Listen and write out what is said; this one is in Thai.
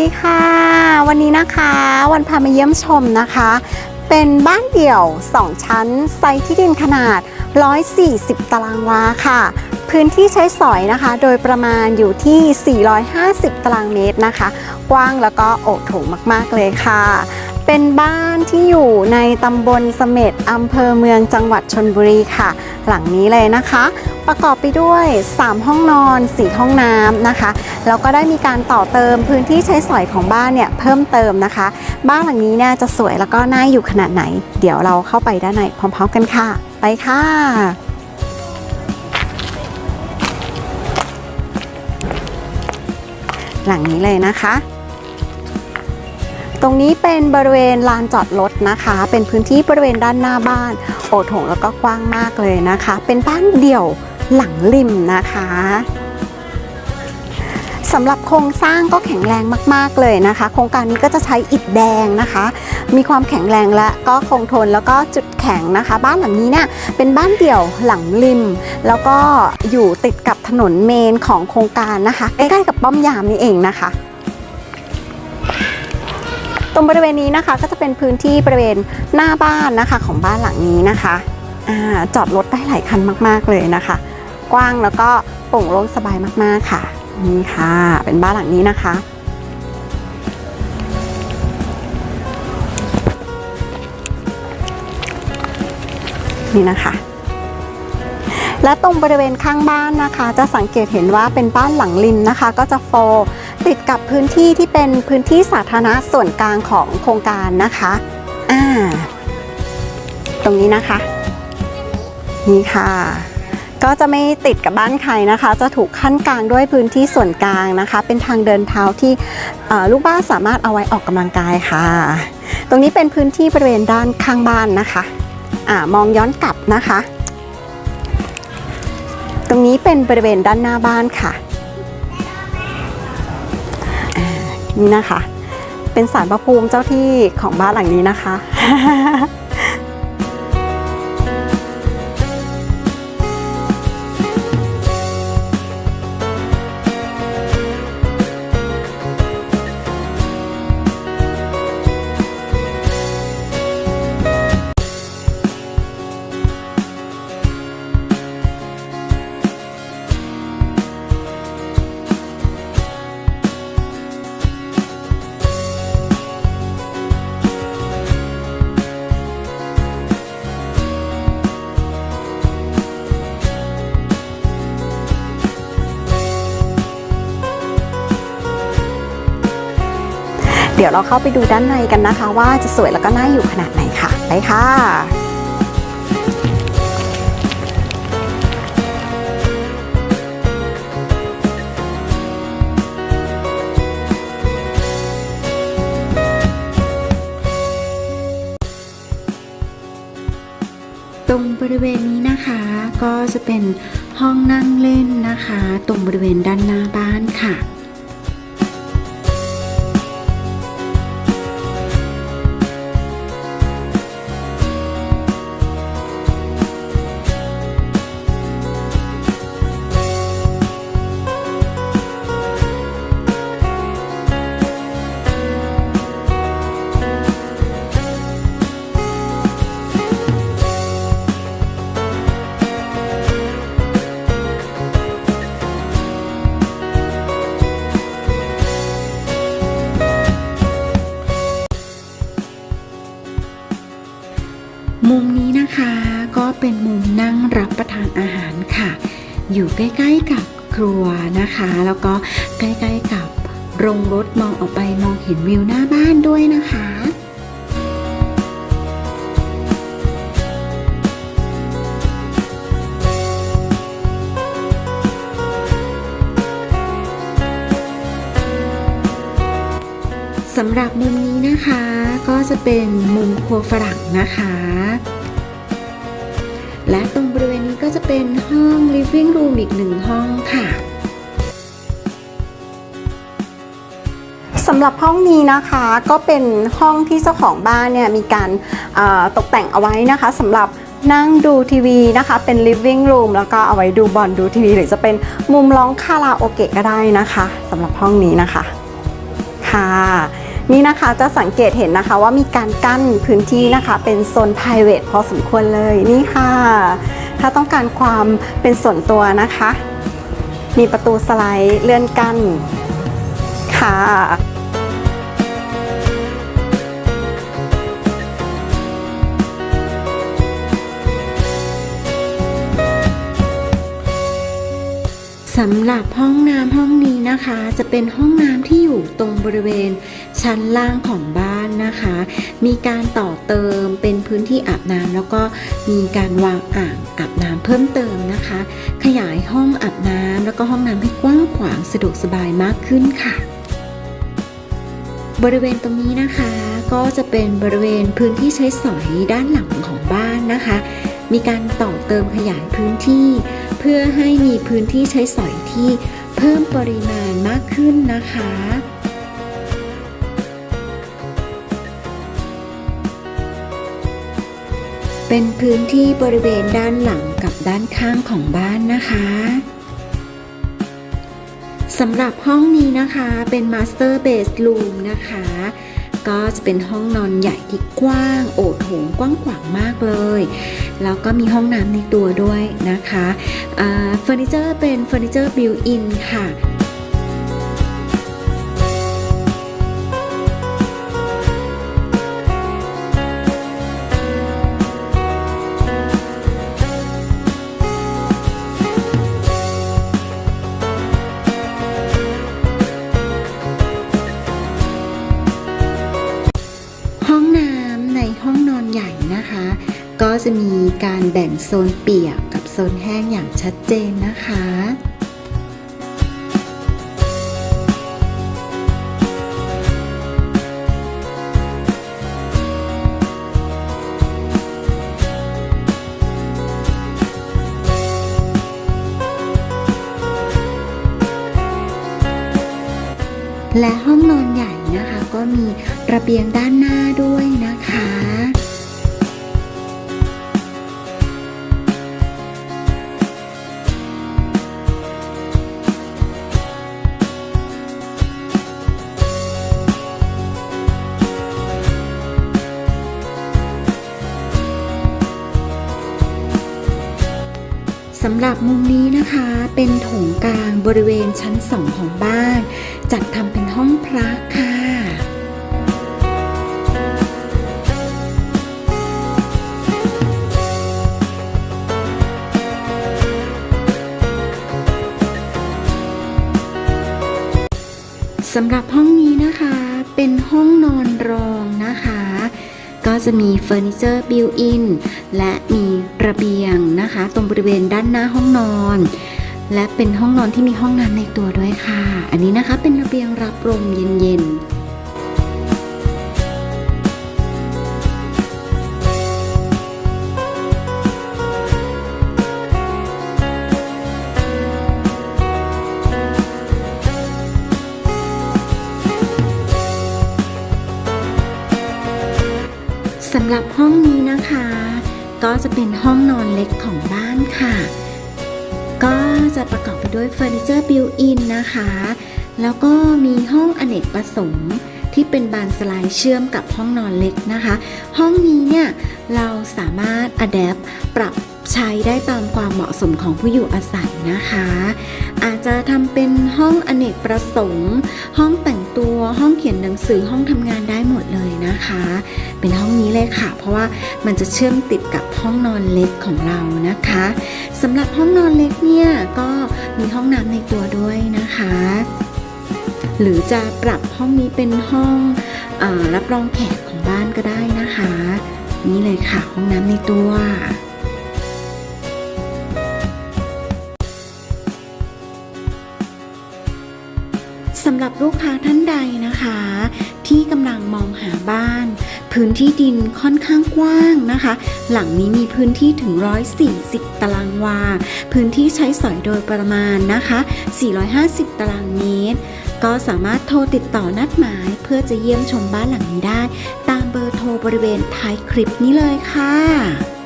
ดีค่ะ วันนี้นะคะวันพามาเยี่ยมชมนะคะ เป็นบ้านเดี่ยว 2 ชั้นไซต์ที่ดินขนาด 140 ตารางวาค่ะ พื้นที่ใช้สอยนะคะ โดยประมาณอยู่ที่ 450 ตารางเมตรนะคะ กว้างแล้วก็โอโถงมาก ๆ เลยค่ะ เป็นบ้านที่อยู่ในตำบลเสม็ดอำเภอเมืองจังหวัดชนบุรีค่ะ หลังนี้เลยนะคะ ประกอบไปด้วย 3 ห้องนอน 4 ห้องน้ำนะคะแล้วก็ได้มีการต่อเติมพื้นที่ใช้สอยของบ้านเนี่ยเพิ่มเติมนะคะ บ้านหลังนี้เนี่ยจะสวยแล้วก็น่าอยู่ขนาดไหน เดี๋ยวเราเข้าไปด้านในพร้อม ๆ กันค่ะ ไปค่ะหลังนี้เลยนะคะ ตรงนี้เป็นบริเวณลานจอดรถนะคะ เป็นพื้นที่บริเวณด้านหน้าบ้าน โอโถงแล้วก็กว้างมากเลยนะคะ เป็นบ้านเดี่ยวหลังริมนะคะสำหรับโครงสร้างก็แข็งแรงมาก ๆ เลยนะคะ โครงการนี้ก็จะใช้อิฐแดงนะคะ มีความแข็งแรงและก็คงทนแล้วก็จุดแข็งนะคะ บ้านหลังนี้เนี่ยเป็นบ้านเดี่ยวหลังริม แล้วก็อยู่ติดกับถนนเมนของโครงการนะคะใกล้ๆกับป้อมยามนี่เองนะคะ ตรงบริเวณนี้นะคะก็จะเป็นพื้นที่บริเวณหน้าบ้านนะคะของบ้านหลังนี้นะคะอจอดรถได้หลายคันมาก ๆ เลยนะคะ กว้างแล้วก็โปร่งโล่งสบายมากๆค่ะนี่ค่ะ เป็นบ้านหลังนี้นะคะ นี่นะคะ และตรงบริเวณข้างบ้านนะคะ จะสังเกตเห็นว่าเป็นบ้านหลังริมนะคะ ก็จะโฟติดกับพื้นที่ที่เป็นพื้นที่สาธารณะส่วนกลางของโครงการนะคะอ่าตรงนี้นะคะ นี่ค่ะ ก็จะไม่ติดกับบ้านใครนะคะ จะถูกขั้นกลางด้วยพื้นที่ส่วนกลางนะคะ เป็นทางเดินเท้าที่ลูกบ้านสามารถเอาไว้ออกกำลังกายค่ะ ตรงนี้เป็นพื้นที่บริเวณด้านข้างบ้านนะคะอ่ามองย้อนกลับนะคะ ตรงนี้เป็นบริเวณด้านหน้าบ้านค่ะนี่นะคะ เป็นสารพระภูมิเจ้าที่ของบ้านหลังนี้นะคะ เดี๋ยวเราเข้าไปดูด้านในกันนะคะ ว่าจะสวยแล้วก็น่าอยู่ขนาดไหนค่ะไปค่ะตรงบริเวณนี้นะคะก็จะเป็นห้องนั่งเล่นนะคะ ตรงบริเวณด้านหน้าบ้านค่ะ อยู่ใกล้ๆกับครัวนะคะ แล้วก็ใกล้ๆกับโรงรถมองออกไปมองเห็นวิวหน้าบ้านด้วยนะคะสำหรับมุมนี้นะคะก็จะเป็นมุมครัวฝรั่งนะคะ เป็นห้อง living room อีกหนึ่งห้องค่ะสำหรับห้องนี้นะคะก็เป็นห้องที่เจ้าของบ้านเนี่ยมีการตกแต่งเอาไว้นะคะสำหรับนั่งดูทีวีนะคะ เป็น living room แล้วก็เอาไว้ดูบอลดูทีวี หรือจะเป็นมุมร้องคาราโอเกะก็ได้นะคะสำหรับห้องนี้นะคะค่ะ นี่นะคะจะสังเกตเห็นนะคะว่ามีการกั้นพื้นที่นะคะ เป็นโซน private พอสมควรเลยนี่ค่ะ ถ้าต้องการความเป็นส่วนตัวนะคะ มีประตูสไลด์เลื่อนกั้นค่ะสำหรับห้องน้ำห้องนี้นะคะ จะเป็นห้องน้ำที่อยู่ตรงบริเวณ ชั้นล่างของบ้านนะคะ มีการต่อเติมเป็นพื้นที่อาบน้ำแล้วก็มีการวางอ่างอาบน้ำเพิ่มเติมนะคะ ขยายห้องอาบน้ำแล้วก็ห้องน้ำให้กว้างขวางสะดวกสบายมากขึ้นค่ะ บริเวณตรงนี้นะคะก็จะเป็นบริเวณพื้นที่ใช้สอยด้านหลังของบ้านนะคะ มีการต่อเติมขยายพื้นที่ เพื่อให้มีพื้นที่ใช้สอยที่เพิ่มปริมาณมากขึ้นนะคะ เป็นพื้นที่บริเวณด้านหลังกับด้านข้างของบ้านนะคะสำหรับห้องนี้นะคะเป็น Master Bedroom นะคะ ก็จะเป็นห้องนอนใหญ่ที่กว้าง โอดโถงกว้างขวางมากเลย แล้วก็มีห้องน้ำในตัวด้วยนะคะเฟอร์นิเจอร์เป็นเฟอร์นิเจอร์บิวอินค่ะ นะคะ ก็จะมีการแบ่งโซนเปียกกับโซนแห้งอย่างชัดเจนนะคะและห้องนอนใหญ่นะคะ ก็มีระเบียงด้านหน้าด้วยนะคะำหรับมุมนี้นะคะเป็นโถงกลางบริเวณชั้นสองของบ้าน จัดทำเป็นห้องพระค่ะสำหรับห้องนี้นะคะ เป็นห้องนอนรอง จะมีเฟอร์นิเจอร์บิวอินและมีระเบียงนะคะ ตรงบริเวณด้านหน้าห้องนอน และเป็นห้องนอนที่มีห้องน้ำในตัวด้วยค่ะ อันนี้นะคะเป็นระเบียงรับลมเย็นๆำหรับห้องนี้นะคะ ก็จะเป็นห้องนอนเล็กของบ้านค่ะ ก็จะประกอบไปด้วยเฟอร์นิเจอร์บิวอินนะคะ แล้วก็มีห้องอเนกประสงค์ที่เป็นบานสไลด์เชื่อมกับห้องนอนเล็กนะคะ ห้องนี้เนี่ยเราสามารถอัดแอปปรับใช้ได้ตามความเหมาะสมของผู้อยู่อาศัยนะคะ อาจจะทำเป็นห้องอเนกประสงค์ ห้องแต่งตัวห้องเขียนหนังสือห้องทำงานได้หมดเลยนะคะ เป็นห้องนี้เลยค่ะ เพราะว่ามันจะเชื่อมติดกับห้องนอนเล็กของเรานะคะสำหรับห้องนอนเล็กเนี่ยก็มีห้องน้ำในตัวด้วยนะคะ หรือจะปรับห้องนี้เป็นห้องอรับรองแขกของบ้านก็ได้นะคะ นี่เลยค่ะห้องน้ำในตัวสำหรับลูกค้าท่านใดนะคะ ที่กำลังมองหาบ้าน พื้นที่ดินค่อนข้างกว้างนะคะ หลังนี้มีพื้นที่ถึง 140 ตารางวา พื้นที่ใช้สอยโดยประมาณนะคะ 450 ตารางเมตร ก็สามารถโทรติดต่อนัดหมายเพื่อจะเยี่ยมชมบ้านหลังนี้ได้ ตามเบอร์โทรบริเวณท้ายคลิปนี้เลยค่ะ